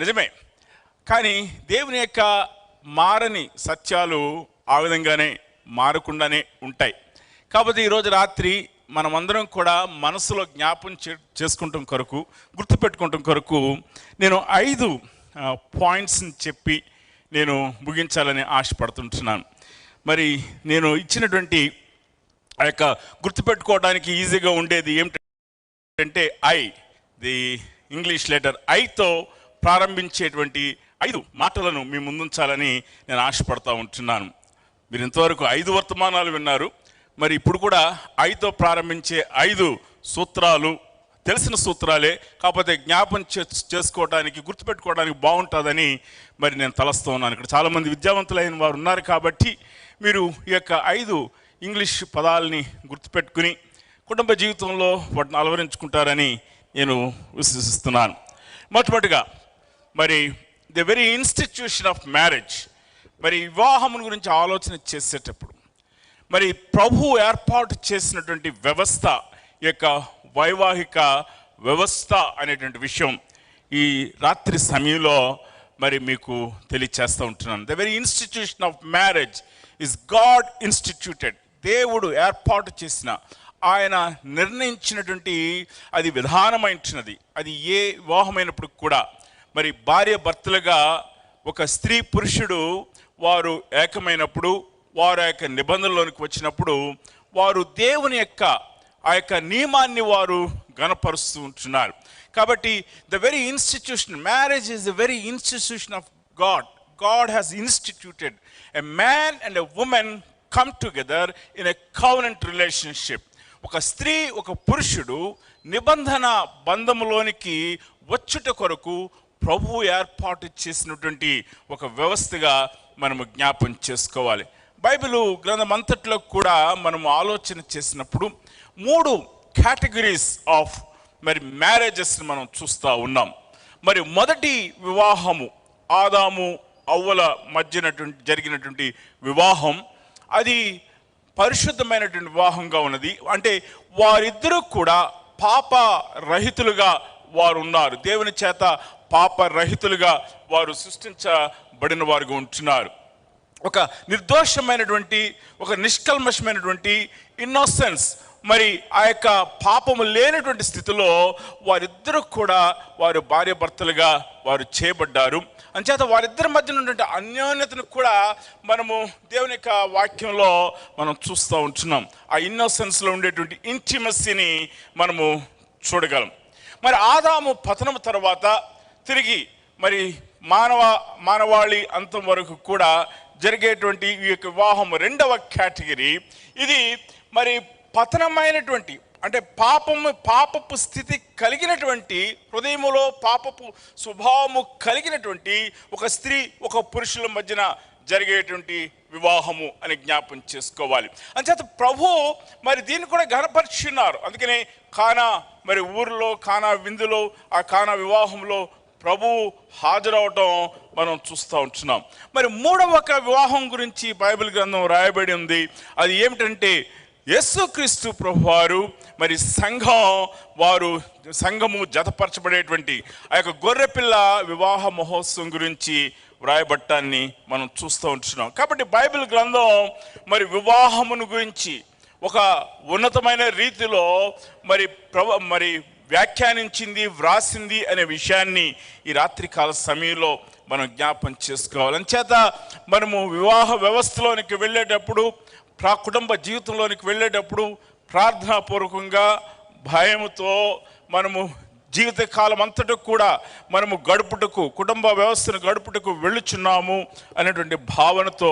నిజమే. కానీ దేవుని యొక్క మారని సత్యాలు ఆ విధంగానే మారకుండానే ఉంటాయి. కాబట్టి ఈరోజు రాత్రి మనమందరం కూడా మనసులో జ్ఞాపం చే చేసుకుంటాం కొరకు గుర్తుపెట్టుకుంటాం కొరకు నేను ఐదు పాయింట్స్ని చెప్పి నేను ముగించాలని ఆశపడుతుంటున్నాను. మరి నేను ఇచ్చినటువంటి ఆ యొక్క గుర్తుపెట్టుకోవడానికి ఈజీగా ఉండేది ఏమిటంటే ఐ ది ఇంగ్లీష్ లెటర్ ఐతో ప్రారంభించేటువంటి ఐదు మాటలను మీ ముందుంచాలని నేను ఆశపడతా ఉంటున్నాను. మీరు ఇంతవరకు ఐదు వర్తమానాలు విన్నారు. మరి ఇప్పుడు కూడా ఐతో ప్రారంభించే ఐదు సూత్రాలు తెలిసిన సూత్రాలే. కాకపోతే జ్ఞాపం చే- చేసుకోవడానికి గుర్తుపెట్టుకోవడానికి బాగుంటుందని మరి నేను తలస్తూ ఉన్నాను. ఇక్కడ చాలామంది విద్యావంతులైన వారు ఉన్నారు కాబట్టి మీరు ఈ యొక్క ఐదు ఇంగ్లీష్ పదాలని గుర్తుపెట్టుకుని కుటుంబ జీవితంలో వాటిని అలవరించుకుంటారని నేను విశ్వసిస్తున్నాను. మొట్టమొదటిగా మరి the very institution of marriage మరి వివాహం గురించి ఆలోచన చేసేటప్పుడు మరి ప్రభు ఏర్పాటు చేసినటువంటి వ్యవస్థ యొక్క వైవాహిక వ్యవస్థ అనేటువంటి విషయం ఈ రాత్రి సమయంలో మరి మీకు తెలియచేస్తూ ఉంటున్నాను. The very institution of marriage is God instituted దేవుడు ఏర్పాటు చేసిన ఆయన నిర్ణయించినటువంటి అది విధానమైనది అది ఏ వివాహమైనప్పుడు కూడా మరి భార్య భర్తలుగా ఒక స్త్రీ పురుషుడు వారు ఏకమైనప్పుడు వారు ఆ యొక్క నిబంధనలోనికి వచ్చినప్పుడు వారు దేవుని యొక్క ఆ యొక్క నియమాన్ని వారు గనపరుస్తూ ఉంటున్నారు. కాబట్టి the very institution marriage is the very institution of God God has instituted a man and a woman come together in a covenant relationship ఒక స్త్రీ ఒక పురుషుడు నిబంధన బంధములోనికి వచ్చుట కొరకు ప్రభు ఏర్పాటు చేసినటువంటి ఒక వ్యవస్థగా మనము జ్ఞాపం చేసుకోవాలి. బైబిల్ గ్రంథం అంతట్లో కూడా మనము ఆలోచన చేసినప్పుడు మూడు కేటగిరీస్ ఆఫ్ మరి మ్యారేజెస్ని మనం చూస్తూ ఉన్నాం. మరి మొదటి వివాహము ఆదాము అవ్వల మధ్యనటువంటి జరిగినటువంటి వివాహం అది పరిశుద్ధమైనటువంటి వివాహంగా ఉన్నది. అంటే వారిద్దరూ కూడా పాప రహితులుగా వారు ఉన్నారు దేవుని చేత పాప రహితులుగా వారు సృష్టించబడిన వారుగా ఉంటున్నారు. ఒక నిర్దోషమైనటువంటి ఒక నిష్కల్మషమైనటువంటి ఇన్నోసెన్స్ మరి ఆ యొక్క పాపము లేనటువంటి స్థితిలో వారిద్దరూ కూడా వారు భార్య భర్తలుగా వారు చేయబడ్డారు. అంచేత వారిద్దరి మధ్య ఉన్నటువంటి అన్యోన్యతను కూడా మనము దేవుని యొక్క వాక్యంలో మనం చూస్తూ ఉంటున్నాం. ఆ ఇన్నోసెన్స్లో ఉండేటువంటి ఇంటిమసీని మనము చూడగలం. మరి ఆదాము పతనం తర్వాత తిరిగి మరి మానవ మానవాళి అంతం వరకు కూడా జరిగేటువంటి ఈ యొక్క వివాహం రెండవ కేటగిరీ. ఇది మరి పతనమైనటువంటి అంటే పాపము పాపపు స్థితి కలిగినటువంటి హృదయములో పాపపు స్వభావము కలిగినటువంటి ఒక స్త్రీ ఒక పురుషుల మధ్యన జరిగేటువంటి వివాహము అని జ్ఞాపం చేసుకోవాలి. అంచేత ప్రభు మరి దీన్ని కూడా గనపరుచున్నారు అందుకనే కానా మరి ఊరిలో కానా విందులో ఆ కానా వివాహంలో ప్రభు హాజరవటం మనం చూస్తూ ఉంటున్నాం. మరి మూడవ ఒక వివాహం గురించి బైబిల్ గ్రంథం రాయబడి ఉంది. అది ఏమిటంటే యేసుక్రీస్తు ప్రభు వారు మరి సంఘం వారు సంఘము జతపరచబడేటువంటి ఆ యొక్క గొర్రెపిల్ల వివాహ మహోత్సవం గురించి వ్రాయబట్టాన్ని మనం చూస్తూ ఉంటున్నాం. కాబట్టి బైబిల్ గ్రంథం మరి వివాహమును గురించి ఒక ఉన్నతమైన రీతిలో మరి ప్రభ మరి వ్యాఖ్యానించింది వ్రాసింది అనే విషయాన్ని ఈ రాత్రికాల సమయంలో మనం జ్ఞాపం చేసుకోవాలి. అంచేత మనము వివాహ వ్యవస్థలోనికి వెళ్ళేటప్పుడు ప్రా కుటుంబ జీవితంలోనికి వెళ్ళేటప్పుడు ప్రార్థనాపూర్వకంగా భయముతో మనము జీవితకాలం అంతటకు కూడా మనము గడుపుటకు కుటుంబ వ్యవస్థను గడుపుటకు వెళ్ళుచున్నాము అనేటువంటి భావనతో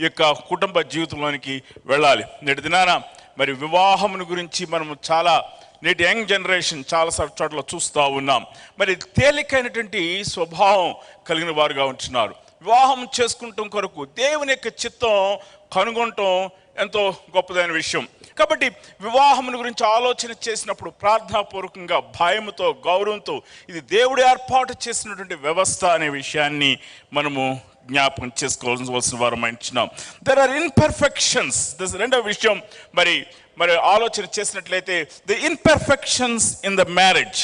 ఈ యొక్క కుటుంబ జీవితంలోనికి వెళ్ళాలి. నేటి దినాన మరి వివాహమును గురించి మనము చాలా నేటి యంగ్ జనరేషన్ చాలా సార్ చోట్ల చూస్తూ ఉన్నాం. మరి తేలికైనటువంటి స్వభావం కలిగిన వారుగా ఉంటున్నారు. వివాహం చేసుకుంటాం కొరకు దేవుని యొక్క చిత్తం కనుగొనటం ఎంతో గొప్పదైన విషయం. కాబట్టి వివాహమును గురించి ఆలోచన చేసినప్పుడు ప్రార్థనాపూర్వకంగా భయంతో గౌరవంతో ఇది దేవుడు ఏర్పాటు చేసినటువంటి వ్యవస్థ అనే విషయాన్ని మనము జ్ఞాపకం చేసుకోవాల్సిన వారు మంచినాం దెర్ ఆర్ ఇన్పర్ఫెక్షన్స్ దిస్ రెండవ విషయం. మరి మరి ఆలోచన చేసినట్లయితే the imperfections in the marriage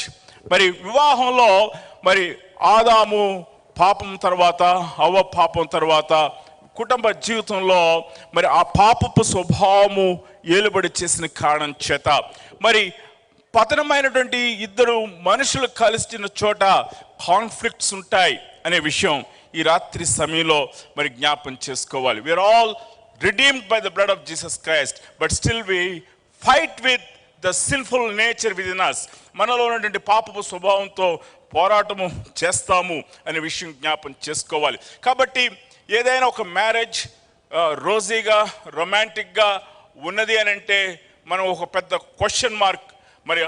మరి వివాహంలో మరి ఆదాము పాపం తర్వాత అవ్వ పాపం తర్వాత కుటుంబ జీవితంలో మరి ఆ పాపపు స్వభావము ఏలుబడి చేసిన కారణం చేత. మరి పతనమైనటువంటి ఇద్దరు మనుషులు కలిసిన చోట కాన్ఫ్లిక్ట్స్ ఉంటాయి అనే విషయం. ఈ రాత్రి సమయంలో మరి జ్ఞాపం చేసుకోవాలి. We are all redeemed by the blood of Jesus Christ but still we fight with the sinful nature within us మనలో ఉన్నటువంటి పాపపు స్వభావంతో పోరాటము చేస్తాము అనే విషయం జ్ఞాపం చేసుకోవాలి. కాబట్టి ఏదైనా ఒక మ్యారేజ్ రోజీగా రొమాంటిక్గా ఉన్నది అని అంటే మనం ఒక పెద్ద క్వశ్చన్ మార్క్ మరి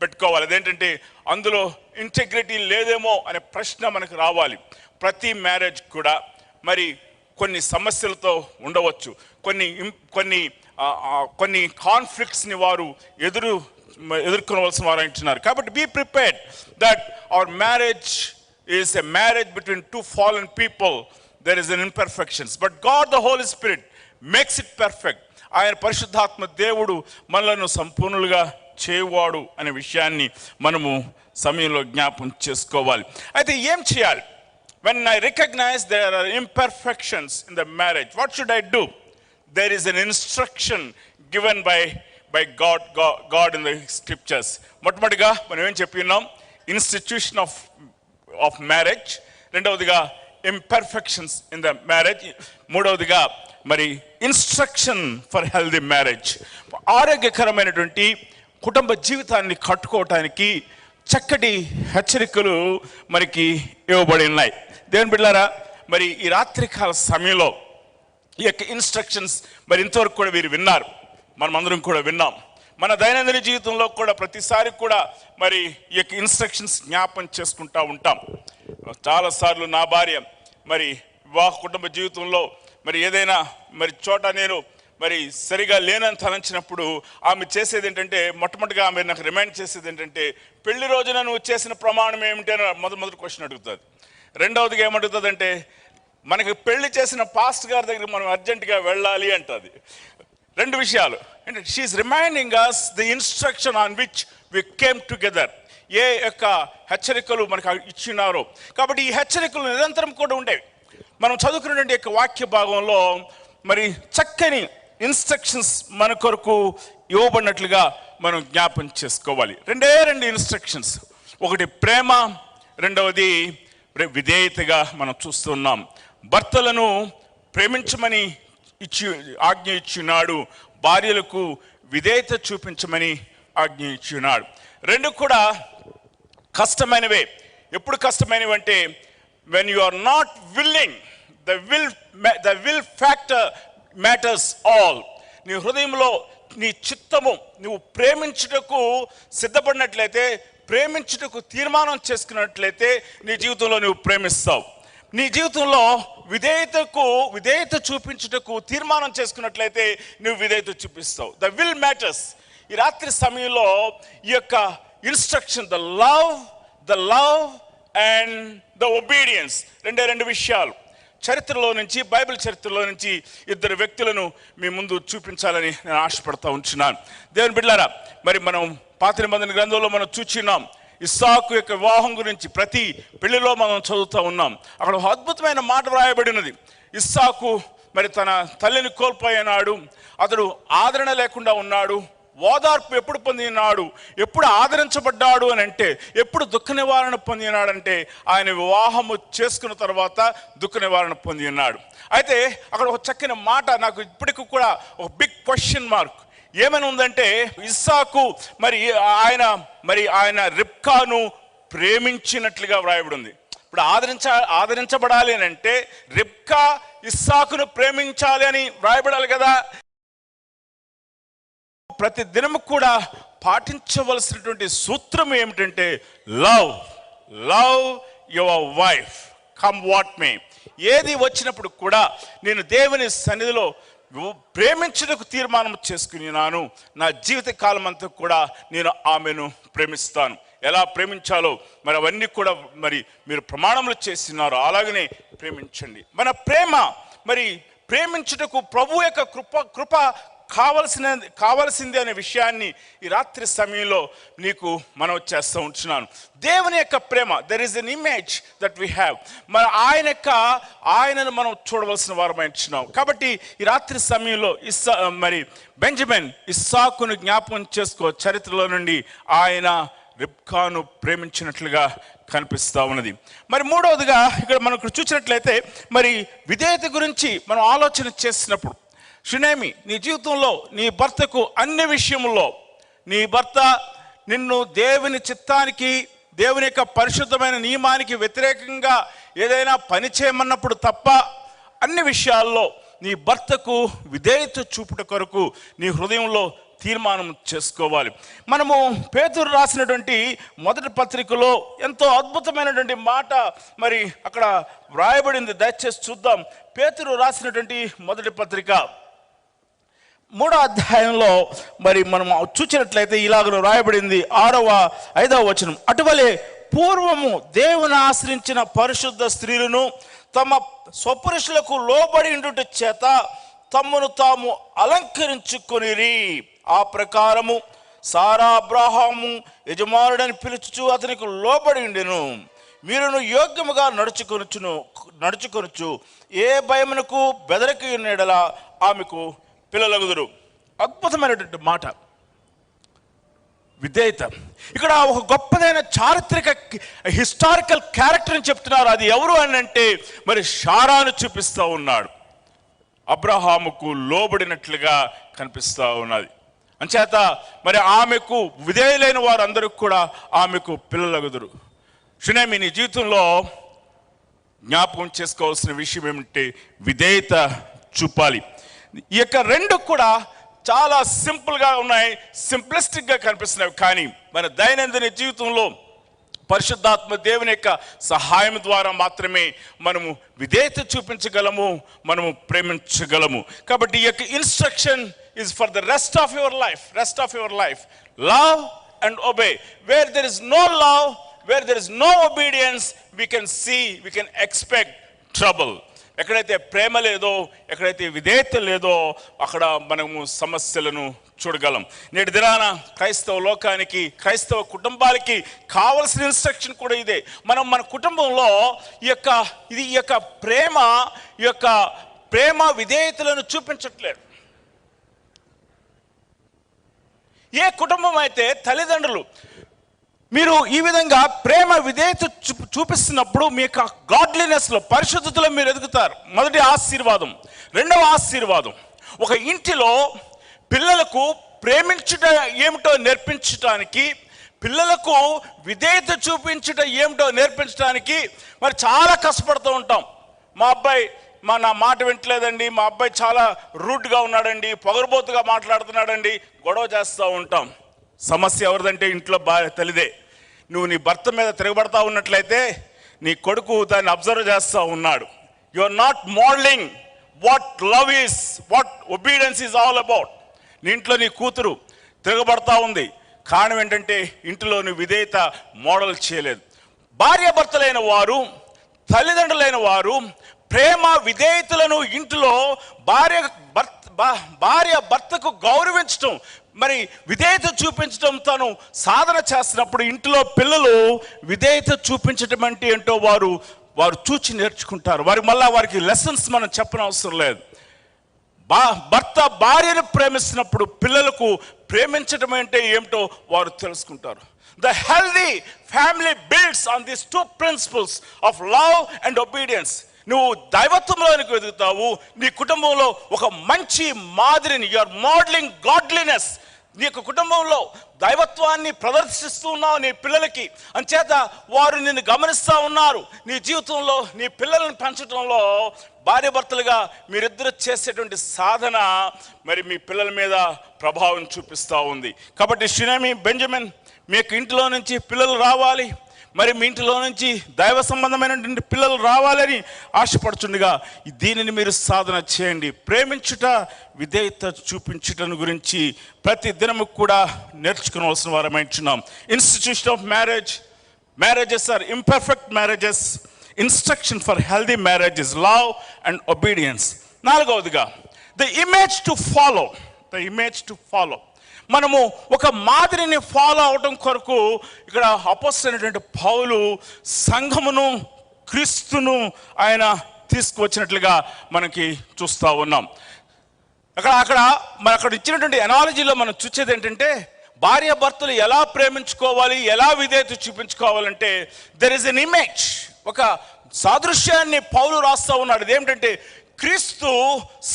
పెట్టుకోవాలి. అదేంటంటే అందులో ఇంటెగ్రిటీ లేదేమో అనే ప్రశ్న మనకు రావాలి. ప్రతి మ్యారేజ్ కూడా మరి కొన్ని సమస్యలతో ఉండవచ్చు. కొన్ని కొన్ని కొన్ని కాన్ఫ్లిక్ట్స్ని వారు ఎదురు ఎదుర్కొనవలసిన వారు అంటున్నారు. కాబట్టి be prepared that our marriage is a marriage between two fallen people there is an imperfections but God the Holy Spirit makes it perfect ఆయన పరిశుద్ధాత్మ దేవుడు మనలను సంపూర్ణులుగా చేయవాడు అనే విషయాన్ని మనము సమయంలో జ్ఞాపం చేసుకోవాలి. అయితే ఏం చేయాలి? When I recognise there are imperfections in the marriage what should I do there is an instruction given by by God God in the scriptures మొట్టమొదటిగా మనం ఏం చెప్పి ఉన్నాం? ఇన్స్టిట్యూషన్ ఆఫ్ ఆఫ్ మ్యారేజ్ రెండవదిగా ఇంపర్ఫెక్షన్స్ ఇన్ ద మ్యారేజ్ మూడవదిగా మరి instruction for healthy marriage ఆరోగ్యకరమైనటువంటి కుటుంబ జీవితాన్ని కట్టుకోవటానికి చక్కటి హెచ్చరికలు మనకి ఇవ్వబడి ఉన్నాయి. దేవుని బిడ్డారా మరి ఈ రాత్రికాల సమయంలో ఈ యొక్క ఇన్స్ట్రక్షన్స్ మరి ఇంతవరకు కూడా వీరు విన్నారు. మనం అందరం కూడా విన్నాం. మన దైనందిన జీవితంలో కూడా ప్రతిసారి కూడా మరి ఈ యొక్క ఇన్స్ట్రక్షన్స్ జ్ఞాపం చేసుకుంటూ ఉంటాం. చాలాసార్లు నా భార్య మరి వివాహ కుటుంబ జీవితంలో మరి ఏదైనా మరి చోట నేను మరి సరిగా లేనని తలంచినప్పుడు ఆమె చేసేది ఏంటంటే మొట్టమొదటిగా ఆమె నాకు రిమైండ్ చేసేది ఏంటంటే పెళ్ళి రోజున నువ్వు చేసిన ప్రమాణం ఏమిటి? అని మొదటి మొదటి క్వశ్చన్ అడుగుతుంది. రెండవదిగా ఏమడుగుతుందంటే మనకి పెళ్ళి చేసిన పాస్ట్ గారి దగ్గర మనం అర్జెంటుగా వెళ్ళాలి అంటుంది. రెండు విషయాలు. అంటే she is reminding us the instruction on which we came together ఏ యొక్క హెచ్చరికలు మనకు ఇచ్చినారో. కాబట్టి ఈ హెచ్చరికలు నిరంతరం కూడా ఉండేవి. మనం చదువుకున్నటువంటి యొక్క వాక్య భాగంలో మరి చక్కని ఇన్స్ట్రక్షన్స్ మన కొరకు ఇవ్వబడినట్లుగా మనం జ్ఞాపం చేసుకోవాలి. రెండే రెండు ఇన్స్ట్రక్షన్స్. ఒకటి ప్రేమ రెండవది విధేయతగా మనం చూస్తున్నాం. భర్తలను ప్రేమించమని ఇచ్చి ఆజ్ఞ ఇచ్చినాడు. భార్యలకు విధేయత చూపించమని ఆజ్ఞ ఇచ్చినాడు. రెండు కూడా కష్టమైనవే. ఎప్పుడు కష్టమైనవి అంటే when you are not willing the will the will factor matters all నీ హృదయంలో నీ చిత్తము నువ్వు ప్రేమించుటకు సిద్ధపడినట్లయితే ప్రేమించుటకు తీర్మానం చేసుకున్నట్లయితే నీ జీవితంలో నువ్వు ప్రేమిస్తావు. నీ జీవితంలో విధేయతకు విధేయత చూపించుటకు తీర్మానం చేసుకున్నట్లయితే నువ్వు విధేయత చూపిస్తావు. ద విల్ మ్యాటర్స్ ఈ రాత్రి సమయంలో ఈ యొక్క instruction the love the love and the obedience రెండే రెండు విషయాలు. చరిత్రలో నుంచి బైబిల్ చరిత్రలో నుంచి ఇద్దరు వ్యక్తులను మీ ముందు చూపించాలని నేను ఆశపడతా ఉంచున్నాను దేవుని బిడ్డారా మరి మనం పాత నిబంధన గ్రంథంలో మనం చూచున్నాం ఇస్సాకు యొక్క వివాహం గురించి ప్రతి పెళ్ళిలో మనం చదువుతూ ఉన్నాం. అక్కడ ఒక అద్భుతమైన మాట వ్రాయబడినది. ఇస్సాకు మరి తన తల్లిని కోల్పోయినాడు అతడు ఆదరణ లేకుండా ఉన్నాడు ఓదార్పు ఎప్పుడు పొందినాడు? ఎప్పుడు ఆదరించబడ్డాడు అని అంటే ఎప్పుడు దుఃఖ నివారణ పొందినాడంటే ఆయన వివాహము చేసుకున్న తర్వాత దుఃఖ నివారణ పొంది ఉన్నాడు అయితే అక్కడ ఒక చక్కని మాట నాకు ఇప్పటికి కూడా ఒక బిగ్ క్వశ్చన్ మార్క్ ఏమైనా ఉందంటే ఇస్సాకు మరి ఆయన మరి ఆయన రిప్కాను ప్రేమించినట్లుగా వ్రాయబడి ఉంది ఇప్పుడు ఆదరించ ఆదరించబడాలి అని అంటే రిప్కా ఇస్సాకును ప్రేమించాలి అని వ్రాయబడాలి కదా? ప్రతి దినము కూడా పాటించవలసినటువంటి సూత్రం ఏమిటంటే love love your wife come what may ఏది వచ్చినప్పుడు కూడా నేను దేవుని సన్నిధిలో ప్రేమించుటకు తీర్మానం చేసుకున్నాను. నా జీవిత కాలం అంతా కూడా నేను ఆమెను ప్రేమిస్తాను. ఎలా ప్రేమించాలో మరి అవన్నీ కూడా మరి మీరు ప్రమాణములు చేస్తున్నారు అలాగనే ప్రేమించండి. మన ప్రేమ మరి ప్రేమించుటకు ప్రభు యొక్క కృప కృప కావలసిన కావలసింది అనే విషయాన్ని ఈ రాత్రి సమయంలో నీకు మనం చేస్తూ ఉంటున్నాను. దేవుని యొక్క ప్రేమ there is an image that we have మన ఆయన యొక్క ఆయనను మనం చూడవలసిన వారమై ఉంటున్నాం. కాబట్టి ఈ రాత్రి సమయంలో ఇస్సా మరి బెంజమిన్ ఇస్సాకును జ్ఞాపకం చేసుకో చరిత్రలో నుండి ఆయన రిబ్కాను ప్రేమించినట్లుగా కనిపిస్తూ ఉన్నది. మరి మూడవదిగా ఇక్కడ మనం ఇక్కడ చూసినట్లయితే మరి విధేయత గురించి మనం ఆలోచన చేసినప్పుడు సునేమి నీ జీవితంలో నీ భర్తకు అన్ని విషయంలో నీ భర్త నిన్ను దేవుని చిత్తానికి దేవుని యొక్క పరిశుద్ధమైన నియమానికి వ్యతిరేకంగా ఏదైనా పని చేయమన్నప్పుడు తప్ప అన్ని విషయాల్లో నీ భర్తకు విధేయత చూపుట కొరకు నీ హృదయంలో తీర్మానం చేసుకోవాలి. మనము పేతురు రాసినటువంటి మొదటి పత్రికలో ఎంతో అద్భుతమైనటువంటి మాట మరి అక్కడ వ్రాయబడింది. దయచేసి చూద్దాం. పేతురు రాసినటువంటి మొదటి పత్రిక. మూడో అధ్యాయంలో మరి మనం చూసినట్లయితే ఇలాగ రాయబడింది. ఆరవ ఐదవ వచనం. అటువలే పూర్వము దేవుని ఆశ్రయించిన పరిశుద్ధ స్త్రీలను తమ స్వపురుషులకు లోబడి ఉండుట చేత తమ్మును తాము అలంకరించుకొనిరి. ఆ ప్రకారము సారా అబ్రాహాము యజమానుడని పిలుచుచు అతనికి లోబడి ఉండెను. మీరును యోగ్యముగా నడుచుకొనుచును నడుచుకొనుచు ఏ భయమునకు బెదరికి ఉన్నడలా ఆమెకు పిల్లలగుదురు అద్భుతమైనటువంటి మాట. విధేయత. ఇక్కడ ఒక గొప్పదైన చారిత్రక హిస్టారికల్ క్యారెక్టర్ అని చెప్తున్నారు. అది ఎవరు అని అంటే మరి షారాను చూపిస్తూ ఉన్నాడు. అబ్రహాముకు లోబడినట్లుగా కనిపిస్తూ ఉన్నది. అంచేత మరి ఆమెకు విధేయులైన వారందరూ కూడా ఆమెకు పిల్లలగుదురు. షునేమి నీ జీవితంలో జ్ఞాపకం చేసుకోవాల్సిన విషయం ఏమిటి విధేయత చూపాలి. ఈ యొక్క రెండు కూడా చాలా సింపుల్గా ఉన్నాయి సింప్లిస్టిక్గా కనిపిస్తున్నాయి. కానీ మన దైనందిన జీవితంలో పరిశుద్ధాత్మ దేవుని యొక్క సహాయం ద్వారా మాత్రమే మనము విధేయత చూపించగలము మనము ప్రేమించగలము. కాబట్టి ఈ యొక్క instruction is for the rest of your life rest of your life love and obey where there is no love where there is no obedience we can see we can expect trouble ఎక్కడైతే ప్రేమ లేదో ఎక్కడైతే విధేయత లేదో అక్కడ మనము సమస్యలను చూడగలం. నేటి దినాన క్రైస్తవ లోకానికి క్రైస్తవ కుటుంబాలకి కావలసిన ఇన్స్ట్రక్షన్ కూడా ఇదే. మనం మన కుటుంబంలో ఈ యొక్క ఇది ఈ యొక్క ప్రేమ ఈ యొక్క ప్రేమ విధేయతలను చూపించట్లేదు. ఏ కుటుంబం అయితే తల్లిదండ్రులు మీరు ఈ విధంగా ప్రేమ విధేయత చూ- చూపిస్తున్నప్పుడు మీ యొక్క గాడ్లీనెస్లో పరిశుద్ధతలో మీరు ఎదుగుతారు. మొదటి ఆశీర్వాదం. రెండవ ఆశీర్వాదం. ఒక ఇంటిలో పిల్లలకు ప్రేమించుట ఏమిటో నేర్పించటానికి పిల్లలకు విధేయత చూపించుట ఏమిటో నేర్పించడానికి మరి చాలా కష్టపడుతూ ఉంటాం. మా అబ్బాయి మా నా మాట వింటలేదండి. మా అబ్బాయి చాలా రూడ్గా ఉన్నాడండి. పొగరబోతుగా మాట్లాడుతున్నాడండి. గొడవ చేస్తూ ఉంటాం. సమస్య ఎవరిదంటే ఇంట్లో బా తల్లిదే. నువ్వు నీ భర్త మీద తిరగబడతా ఉన్నట్లయితే నీ కొడుకు దాన్ని అబ్జర్వ్ చేస్తూ ఉన్నాడు. You are not modelling what love is what obedience is all about నీ ఇంట్లో నీ కూతురు తిరగబడతా ఉంది. కారణం ఏంటంటే ఇంటిలో నువ్వు విధేయత మోడల్ చేయలేదు. భార్యాభర్తలైన వారు తల్లిదండ్రులైన వారు ప్రేమ విధేయతలను ఇంటిలో భార్య భర్త భార్య భర్తకు గౌరవించటం మరి విధేయత చూపించడం తను సాధన చేస్తున్నప్పుడు ఇంటిలో పిల్లలు విధేయత చూపించటం అంటే ఏంటో వారు వారు చూచి నేర్చుకుంటారు. వారి మళ్ళీ వారికి లెసన్స్ మనం చెప్పనవసరం లేదు. బా భర్త భార్యను ప్రేమిస్తున్నప్పుడు పిల్లలకు ప్రేమించడం అంటే ఏమిటో వారు తెలుసుకుంటారు. The healthy family builds on this two principles of love and obedience నువ్వు దైవత్వంలోనికి ఎదుగుతావు నీ కుటుంబంలో ఒక మంచి మాదిరిని యు ఆర్ మోడలింగ్ గాడ్లీనెస్ నీ యొక్క కుటుంబంలో దైవత్వాన్ని ప్రదర్శిస్తూ ఉన్నావు నీ పిల్లలకి. అంచేత వారు నిన్ను గమనిస్తూ ఉన్నారు. నీ జీవితంలో నీ పిల్లల్ని పెంచడంలో భార్యాభర్తలుగా మీరిద్దరు చేసేటువంటి సాధన మరి మీ పిల్లల మీద ప్రభావం చూపిస్తూ ఉంది. కాబట్టి షినమి బెంజమిన్ మీ యొక్క ఇంటిలో నుంచి పిల్లలు రావాలి. మరి మీ ఇంటిలో నుంచి దైవ సంబంధమైనటువంటి పిల్లలు రావాలని ఆశపడుచుండగా దీనిని మీరు సాధన చేయండి. ప్రేమించుట విధేయత చూపించుటను గురించి ప్రతి దినము కూడా నేర్చుకోవాల్సిన వారమైంచున్నాం institution of marriage marriages are imperfect marriages instruction for healthy marriages love and obedience నాలుగవదిగా the image to follow the image to follow మనము ఒక మాదిరిని ఫాలో అవటం కొరకు ఇక్కడ అపస్తున్నటువంటి పౌలు సంఘమును క్రీస్తును ఆయన తీసుకువచ్చినట్లుగా మనకి చూస్తూ ఉన్నాం. అక్కడ అక్కడ మన అక్కడ ఇచ్చినటువంటి ఎనాలజీలో మనం చూసేది ఏంటంటే భార్య భర్తలు ఎలా ప్రేమించుకోవాలి ఎలా విధేయత చూపించుకోవాలంటే దెర్ ఇస్ ఎన్ ఇమేజ్ ఒక సాదృశ్యాన్ని పౌలు రాస్తూ ఉన్నాడు. ఇదేమిటంటే క్రీస్తు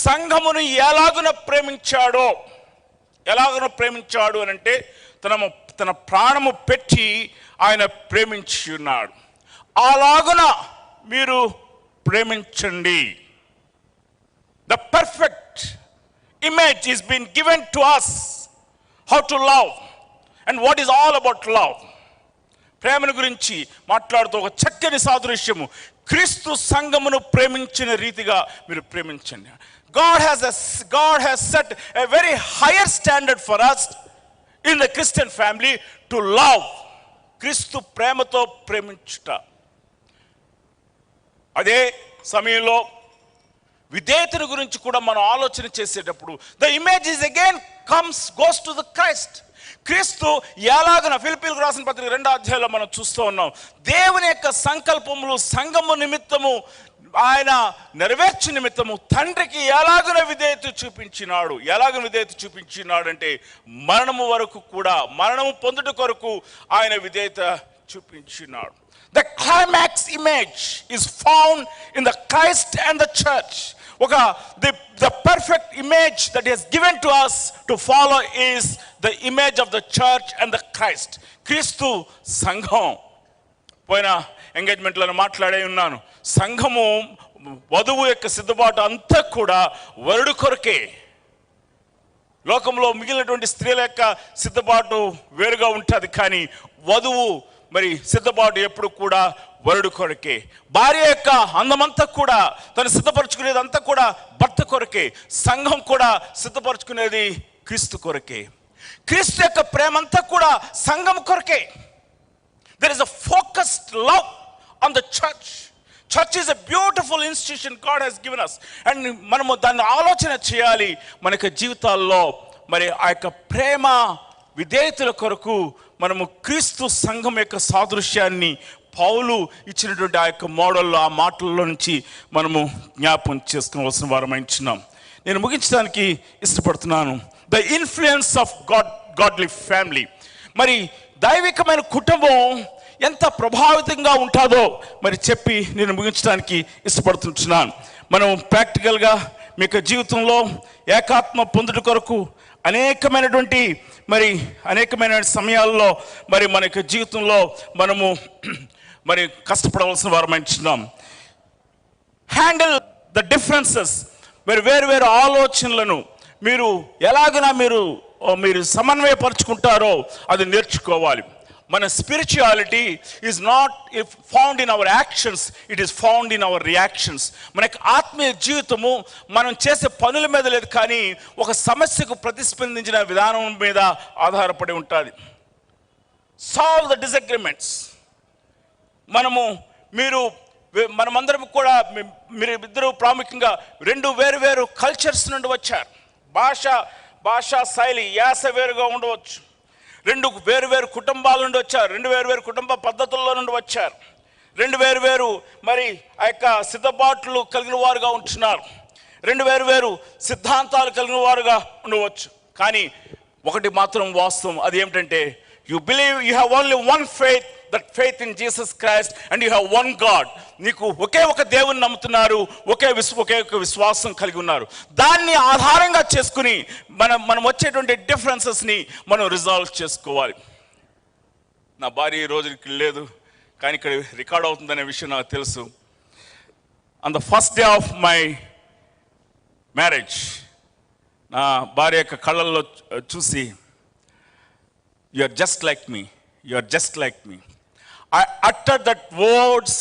సంఘమును ఎలాగున ప్రేమించాడో. ఎలాగనో ప్రేమించాడు అని అంటే తన తన ప్రాణము పెట్టి ఆయన ప్రేమించి ఉన్నాడు అలాగున మీరు ప్రేమించండి. The perfect image is been given to us how to love and what is all about love ప్రేమను గురించి మాట్లాడుతూ ఒక చక్కని సాదృశ్యము. క్రీస్తు సంఘమును ప్రేమించిన రీతిగా మీరు ప్రేమించండి. God has, a, God has set a very higher standard for us in the Christian family to love. క్రీస్తు ప్రేమతో ప్రేమించుట అదే సమయంలో విధేయతను గురించి కూడా మనం ఆలోచన చేసేటప్పుడు the image is again comes goes to the Christ క్రీస్తు ఎలాగన ఫిలిపీలకు రాసిన పత్రిక రెండో అధ్యాయంలో మనం చూస్తూ ఉన్నాం. దేవుని యొక్క సంకల్పములు సంగము నిమిత్తము ఆయన నెరవేర్చి నిమిత్తము తండ్రికి ఎలాగున విధేయత చూపించినాడు? ఎలాగ విధేయత చూపించినాడు అంటే మరణము వరకు కూడా మరణము పొందుట కొరకు ఆయన విధేయత చూపించినాడు. The climax image is found in the Christ and the church ఒక the the perfect image that is given to us to follow is the image of the church and the Christ క్రీస్తు సంఘం. పోయిన ఎంగేజ్మెంట్లను మాట్లాడే ఉన్నాను. సంఘము వధువు యొక్క సిద్ధపాటు అంతా కూడా వరుడు కొరకే. లోకంలో మిగిలినటువంటి స్త్రీల యొక్క సిద్ధపాటు వేరుగా ఉంటుంది. కానీ వధువు మరి సిద్ధపాటు ఎప్పుడు కూడా వరుడు కొరకే. భార్య యొక్క అందమంతా కూడా తను సిద్ధపరచుకునేది అంతా కూడా భర్త కొరకే. సంఘం కూడా సిద్ధపరచుకునేది క్రీస్తు కొరకే. క్రీస్తు యొక్క ప్రేమంతా కూడా సంఘం కొరకే. There is a focused love on the church church is a beautiful institution God has given us and మనము దాన్ని ఆలోచన చేయాలి. మన యొక్క జీవితాల్లో మరి ఆ యొక్క ప్రేమ విధేయతల కొరకు మనము క్రీస్తు సంఘం యొక్క సాదృశ్యాన్ని పౌలు ఇచ్చినటువంటి ఆ యొక్క మోడల్లో ఆ మాటల్లో నుంచి మనము జ్ఞాపం చేసుకోవాల్సిన వారమైంచున్నాం నేను ముగించడానికి ఇష్టపడుతున్నాను. The influence of God godly family మరి దైవికమైన కుటుంబం ఎంత ప్రభావితంగా ఉంటుందో మరి చెప్పి నేను ముగించడానికి ఇష్టపడుతుంటున్నాను. మనం ప్రాక్టికల్గా మీ యొక్క జీవితంలో ఏకాత్మ పొందుట కొరకు అనేకమైనటువంటి మరి అనేకమైన సమయాల్లో మరి మన యొక్క జీవితంలో మనము మరి కష్టపడవలసిన వారమంటున్నాం హ్యాండిల్ ద డిఫరెన్సెస్ మీరు వేరు వేరు ఆలోచనలను మీరు ఎలాగైనా మీరు మీరు సమన్వయపరుచుకుంటారో అది నేర్చుకోవాలి. మన spirituality is not if found in our actions it is found in our reactions మన యొక్క ఆత్మీయ జీవితము మనం చేసే పనుల మీద లేదు కానీ ఒక సమస్యకు ప్రతిస్పందించిన విధానం మీద ఆధారపడి ఉంటుంది. సాల్వ్ ద డిసగ్రిమెంట్స్ మనము మీరు మనమందరం కూడా మీరు ఇద్దరు ప్రాముఖ్యంగా రెండు వేరు వేరు కల్చర్స్ నుండి వచ్చారు. భాష భాషా శైలి యాస వేరుగా ఉండవచ్చు. రెండు వేరు వేరు కుటుంబాల నుండి వచ్చారు. రెండు వేరు వేరు కుటుంబ పద్ధతుల్లో నుండి వచ్చారు. రెండు వేరు వేరు మరి ఆ యొక్క సిద్ధబాట్లు కలిగిన వారుగా ఉంటున్నారు. రెండు వేరు వేరు సిద్ధాంతాలు కలిగిన వారుగా ఉండవచ్చు. కానీ ఒకటి మాత్రం వాస్తవం అది ఏమిటంటే you believe you have only one faith that faith in Jesus Christ and you have one God నీకు ఒకే ఒక దేవుని నమ్ముతున్నారు ఒకే విశ్వ ఒకే ఒక విశ్వాసం కలిగి ఉన్నారు. దాన్ని ఆధారంగా చేసుకుని మనం మనం వచ్చేటువంటి డిఫరెన్సెస్ని మనం రిజాల్వ్ చేసుకోవాలి. నా భార్య ఈ రోజు లేదు కానీ ఇక్కడ రికార్డ్ అవుతుందనే విషయం నాకు తెలుసు. On the first day of my marriage నా భార్య యొక్క కళ్ళల్లో చూసి you are just like me you are just like me I utter that words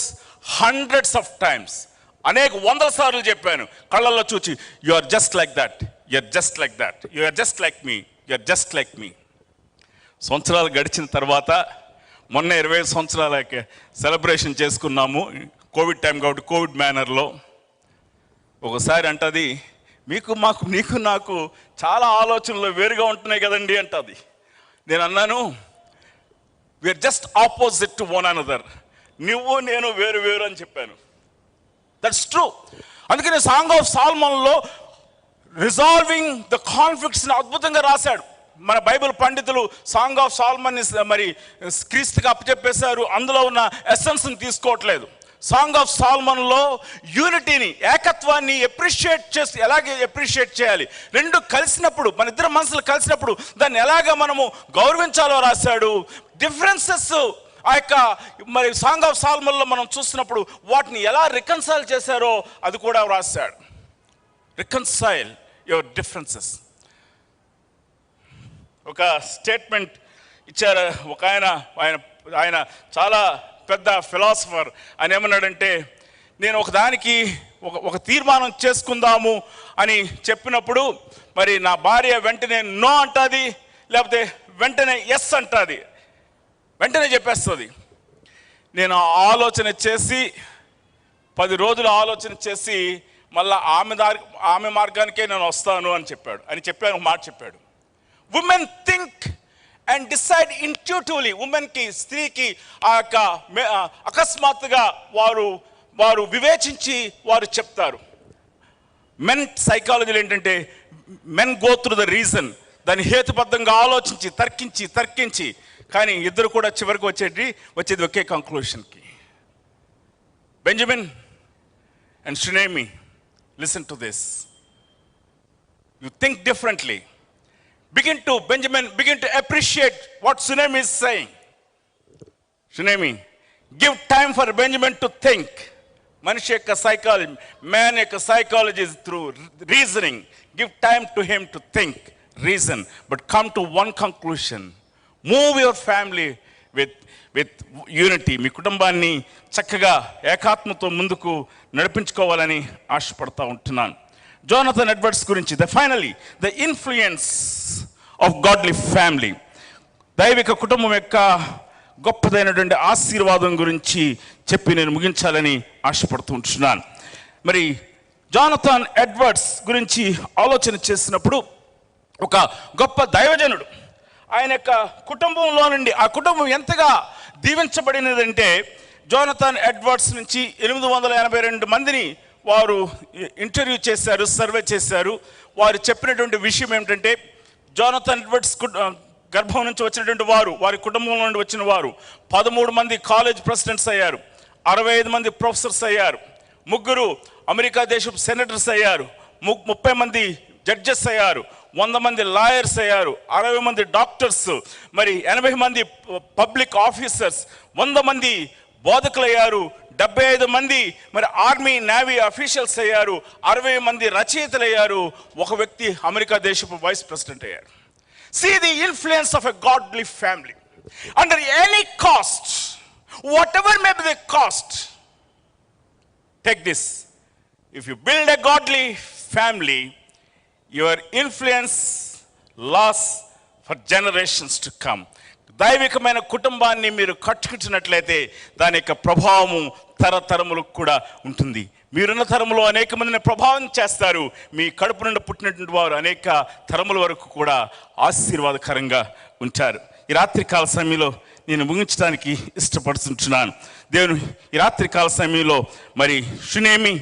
hundreds of times అనేక వందల సార్లు చెప్పాను. కళ్ళల్లో చూచి you are just like that you are just like that you are just like me you are just like me సంవత్సరాలు గడిచిన తర్వాత మొన్న ఇరవై ఐదు సంవత్సరాల సెలబ్రేషన్ చేసుకున్నాము. కోవిడ్ టైం కాబట్టి కోవిడ్ మేనర్లో ఒకసారి అంటది మీకు మాకు నీకు నాకు చాలా ఆలోచనలు వేరుగా ఉంటున్నాయి కదండి అంటది. నేను అన్నాను we are just opposite to one another నువ్వు నేను వేరు వేరు అని చెప్పాను. దట్స్ ట్రూ అందుకని సాంగ్ ఆఫ్ సాల్మన్లో రిజాల్వింగ్ ద కాన్ఫ్లిక్ట్స్ని అద్భుతంగా రాశాడు. మన బైబిల్ పండితులు సాంగ్ ఆఫ్ సాల్మన్ మరి క్రీస్తుకి అప్పచెప్పేశారు. అందులో ఉన్న ఎసెన్స్ని తీసుకోవట్లేదు. సాంగ్ ఆఫ్ సాల్మన్లో యూనిటీని ఏకత్వాన్ని ఎప్రిషియేట్ చేసి ఎలాగే ఎప్రిషియేట్ చేయాలి? రెండు కలిసినప్పుడు మన ఇద్దరు మనసులు కలిసినప్పుడు దాన్ని ఎలాగ మనము గౌరవించాలో రాశాడు? డిఫరెన్సెస్ ఆ యొక్క మరి సాంగ్ ఆఫ్ సాల్మల్లో మనం చూసినప్పుడు వాటిని ఎలా రికన్సైల్ చేశారో అది కూడా రాశాడు రికన్సైల్ యువర్ డిఫరెన్సెస్ ఒక స్టేట్మెంట్ ఇచ్చారు. ఒక ఆయన ఆయన ఆయన చాలా పెద్ద ఫిలాసఫర్ ఆయన ఏమన్నాడంటే నేను ఒకదానికి ఒక ఒక తీర్మానం చేసుకుందాము అని చెప్పినప్పుడు మరి నా భార్య వెంటనే నో అంటుంది లేకపోతే వెంటనే ఎస్ అంటుంది. వెంటనే చెప్పేస్తుంది. నేను ఆలోచన చేసి పది రోజులు ఆలోచన చేసి మళ్ళా ఆమె దారి ఆమె మార్గానికే నేను వస్తాను అని చెప్పాడు. అని చెప్పాను మాట చెప్పాడు. Women think and decide intuitively ఉమెన్కి స్త్రీకి ఆ యొక్క అకస్మాత్తుగా వారు వారు వివేచించి వారు చెప్తారు. మెన్ సైకాలజీలు ఏంటంటే men go through the reason దాన్ని హేతుబద్ధంగా ఆలోచించి తర్కించి తర్కించి కానీ ఇద్దరు కూడా చివరికి వచ్చేది వచ్చేది ఒకే కంక్లూషన్కి Benjamin and షునేమి listen to this you think differently begin to benjamin begin to appreciate what tsunami is saying. Tsunami give time for benjamin to think. మనిషి యొక్క సైకాలజీ మ్యాన్ యొక్క psychology is through reasoning give time to him to think reason but come to one conclusion move your family with with unity మీ కుటుంబాన్ని చక్కగా ఏకాత్మతో ముందుకు నడిపించుకోవాలని ఆశపడతా ఉంటున్నాను. జోనథన్ ఎడ్వర్డ్స్ గురించి the finally the influence of godly family దైవిక కుటుంబం యొక్క గొప్పదైనటువంటి ఆశీర్వాదం గురించి చెప్పి నేను ముగించాలని ఆశపడుతూ ఉంటున్నాను. మరి జానథాన్ ఎడ్వర్డ్స్ గురించి ఆలోచన చేసినప్పుడు ఒక గొప్ప దైవజనుడు ఆయన యొక్క కుటుంబంలో నుండి ఆ కుటుంబం ఎంతగా దీవించబడినదంటే జోనథాన్ ఎడ్వర్డ్స్ నుంచి ఎనిమిది వందల ఎనభై రెండు మందిని వారు ఇంటర్వ్యూ చేశారు సర్వే చేశారు. వారు చెప్పినటువంటి విషయం ఏమిటంటే జోనథన్ ఎడ్వర్డ్స్ కు- గర్భం నుంచి వచ్చినటువంటి వారు వారి కుటుంబం నుండి వచ్చిన వారు పదమూడు మంది కాలేజ్ ప్రెసిడెంట్స్ అయ్యారు అరవై ఐదు మంది ప్రొఫెసర్స్ అయ్యారు ముగ్గురు అమెరికా దేశపు సెనేటర్స్ అయ్యారు ము- ముప్పై మంది జడ్జెస్ అయ్యారు వంద మంది లాయర్స్ అయ్యారు అరవై మంది డాక్టర్స్ మరి ఎనభై మంది పబ్లిక్ ఆఫీసర్స్ వంద మంది బోధకులు అయ్యారు డెబ్బై ఐదు మంది మరి ఆర్మీ నేవీ అఫీషియల్స్ అయ్యారు అరవై మంది రచయితలు అయ్యారు ఒక వ్యక్తి అమెరికా దేశపు వైస్ ప్రెసిడెంట్ అయ్యారు see the influence of a godly family under any cost whatever may be the cost take this if you build a godly family your influence lasts for generations to come. దైవికమైన కుటుంబాన్ని మీరు కట్టుకుంటున్నట్లయితే దాని యొక్క ప్రభావము తరతరములకు కూడా ఉంటుంది. మీరున్న తరములో అనేక మందిని ప్రభావం చేస్తారు. మీ కడుపు నుండి పుట్టినటువంటి వారు అనేక తరముల వరకు కూడా ఆశీర్వాదకరంగా ఉంటారు. ఈ రాత్రికాల సమయంలో నేను ముగించడానికి ఇష్టపడుతుంటున్నాను. దేవుని ఈ రాత్రికాల సమయంలో మరి షునేమి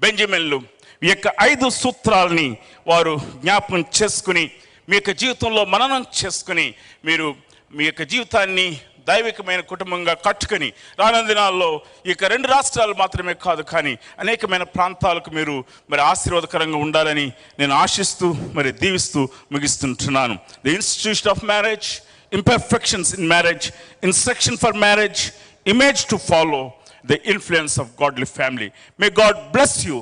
బెంజమిన్లు ఈ యొక్క ఐదు సూత్రాలని వారు జ్ఞాపకం చేసుకుని మీ యొక్క జీవితంలో మననం చేసుకుని మీరు మీ యొక్క జీవితాన్ని దైవికమైన కుటుంబంగా కట్టుకొని రానున్న దినాల్లో ఈ యొక్క రెండు రాష్ట్రాలు మాత్రమే కాదు కానీ అనేకమైన ప్రాంతాలకు మీరు మరి ఆశీర్వాదకరంగా ఉండాలని నేను ఆశిస్తూ మరి దీవిస్తూ ముగిస్తుంటున్నాను. The institution of marriage imperfections in marriage instruction for marriage image to follow the influence of godly family may God bless you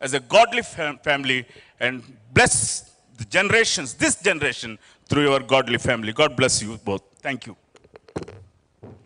as a godly fam- family and bless the generations, this generation, through your godly family. God bless you both. Thank you.